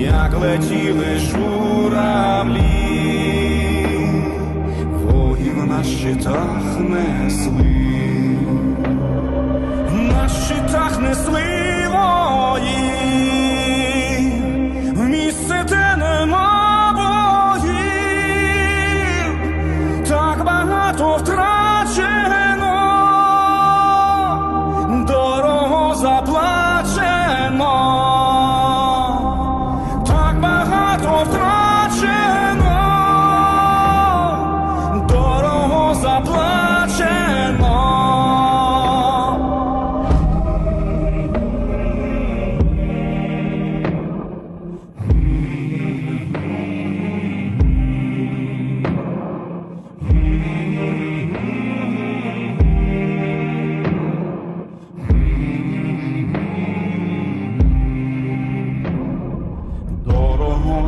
як летіли журавлі, воїв на щитах несли. На щитах несли вої, в місце, де нема так багато втрачено,